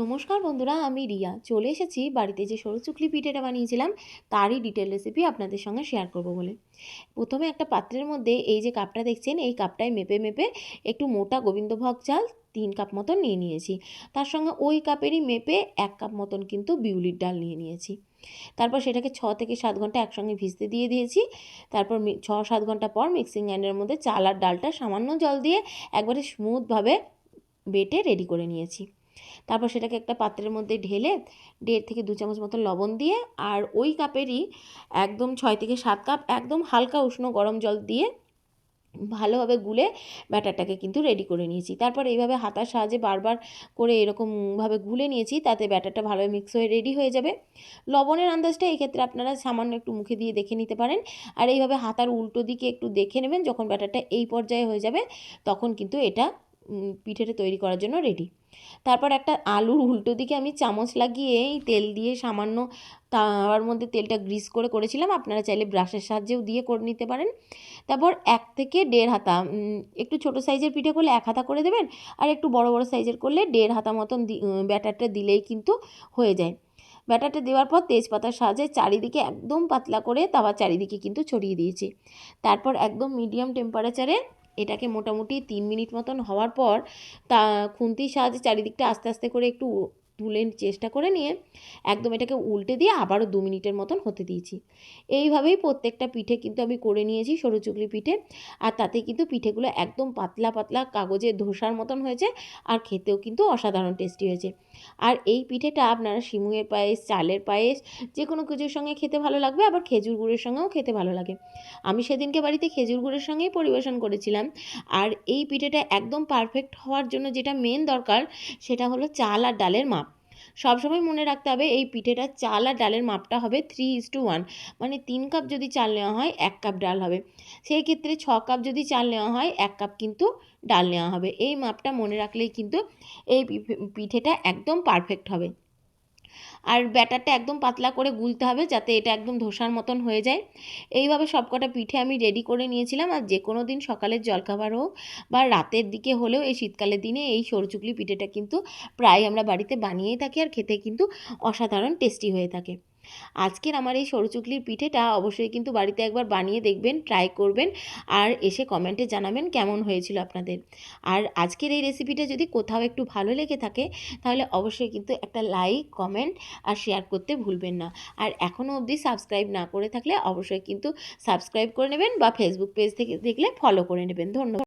নমস্কার বন্ধুরা, আমি রিয়া। চলে এসেছি বাড়িতে যে সরু চুকলি পিঠেটা বানিয়েছিলাম, তারই ডিটেল রেসিপি আপনাদের সঙ্গে শেয়ার করব বলে। প্রথমে একটা পাত্রের মধ্যে এই যে কাপটা দেখছেন, এই কাপটায় মেপে মেপে একটু মোটা গোবিন্দভোগ চাল তিন কাপ মতন নিয়ে নিয়েছি। তার সঙ্গে ওই কাপেরই মেপে এক কাপ মতন কিন্তু বিউলির ডাল নিয়ে নিয়েছি। তারপর সেটাকে ছ থেকে সাত ঘণ্টা একসঙ্গে ভিজতে দিয়ে দিয়েছি। তারপর ছ সাত ঘণ্টা পর মিক্সিং গ্রাইন্ডারের মধ্যে চাল আর ডালটা সামান্য জল দিয়ে একবারে স্মুথভাবে বেটে রেডি করে নিয়েছি। তারপর সেটাকে একটা পাত্রের মধ্যে ঢেলে দেড় থেকে দু চামচ মতো লবণ দিয়ে আর ওই কাপেরই একদম ছয় থেকে সাত কাপ একদম হালকা উষ্ণ গরম জল দিয়ে ভালোভাবে গুলে ব্যাটারটাকে কিন্তু রেডি করে নিয়েছি। তারপর এইভাবে হাতার সাহায্যে বারবার করে এরকমভাবে গুলে নিয়েছি তাতে ব্যাটারটা ভালোভাবে মিক্স হয়ে রেডি হয়ে যাবে। লবণের আন্দাজটা এই ক্ষেত্রে আপনারা সামান্য একটু মুখে দিয়ে দেখে নিতে পারেন। আর এইভাবে হাতার উল্টো দিকে একটু দেখে নেবেন যখন ব্যাটারটা এই পর্যায়ে হয়ে যাবে তখন কিন্তু এটা পিঠেটা তৈরি করার জন্য রেডি তারপর একটা আলুর উল্টো দিকে আমি চামচ লাগিয়ে এই তেল দিয়ে সামান্য তাওয়ার মধ্যে তেলটা গ্রিস করে করেছিলাম। আপনারা চাইলে ব্রাশের সাহায্যেও দিয়ে করে নিতে পারেন। তারপর এক থেকে দেড় হাতা একটু ছোট সাইজের পিঠে করলে এক হাতা করে দেবেন, আর একটু বড় বড় সাইজের করলে দেড় হাতা মতন ব্যাটারটা দিলেই কিন্তু হয়ে যায়। ব্যাটারটা দেওয়ার পর তেজপাতার সাহায্যে চারিদিকে একদম পাতলা করে তাওয়া চারিদিকে কিন্তু ছড়িয়ে দিয়েছি। তারপর একদম মিডিয়াম টেম্পারেচারে এটাকে মোটামুটি তিন মিনিট মতন হওয়ার পর তা খুন্তির সাহায্যে চারিদিকটা আস্তে আস্তে করে একটু তুলে চেষ্টা করে নিয়ে একদম এটাকে উল্টে দিয়ে আবারও দু মিনিটের মতন হতে দিয়েছি। এইভাবেই প্রত্যেকটা পিঠে কিন্তু আমি করে নিয়েছি সরু চুকলি পিঠে। আর তাতে কিন্তু পিঠেগুলো একদম পাতলা পাতলা কাগজের ধোসার মতন হয়েছে আর খেতেও কিন্তু অসাধারণ টেস্টি হয়েছে। আর এই পিঠেটা আপনারা শিমুয়ের পায়েস, চালের পায়েস, যে কোনো কিছুর সঙ্গে খেতে ভালো লাগবে, আবার খেজুর গুড়ের সঙ্গেও খেতে ভালো লাগে। আমি সেদিনকে বাড়িতে খেজুর গুড়ের সঙ্গেই পরিবেশন করেছিলাম। আর এই পিঠেটা একদম পারফেক্ট হওয়ার জন্য যেটা মেন দরকার, সেটা হলো চাল আর ডালের মাপ। সবসময় মনে রাখতে হবে এই পিঠেটা চাল আর ডালের মাপটা হবে থ্রি ইস টু ওয়ান মানে তিন কাপ যদি চাল নেওয়া হয়, এক কাপ ডাল হবে। সেই ক্ষেত্রে ছ কাপ যদি চাল নেওয়া হয়, এক কাপ কিন্তু ডাল নেওয়া হবে। এই মাপটা মনে রাখলেই কিন্তু এই পিঠেটা একদম পারফেক্ট হবে। আর ব্যাটারটা একদম পাতলা করে গুলতে হবে যাতে এটা একদম ধোসার মতন হয়ে যায়। এইভাবে সবকটা পিঠে আমি রেডি করে নিয়েছিলাম আর যে কোনো দিন সকালের জলখাবার হোক বা রাতের দিকে হলেও এই শীতকালের দিনে এই সরচুকলি পিঠেটা কিন্তু প্রায় আমরা বাড়িতে বানিয়েই থাকি আর খেতে কিন্তু অসাধারণ টেস্টি হয়ে থাকে। আজকের আমার এই সরু চুকলির পিঠেটা অবশ্যই কিন্তু বাড়িতে একবার বানিয়ে দেখবেন ট্রাই করবেন আর এসে কমেন্টে জানাবেন কেমন হয়েছিল আপনাদের। আর আজকের এই রেসিপিটা যদি কোথাও একটু ভালো লেগে থাকে, তাহলে অবশ্যই কিন্তু একটা লাইক কমেন্ট আর শেয়ার করতে ভুলবেন না। আর এখনও অবধি সাবস্ক্রাইব না করে থাকলে অবশ্যই কিন্তু সাবস্ক্রাইব করে নেবেন বা ফেসবুক পেজ থেকে দেখলে ফলো করে নেবেন। ধন্যবাদ।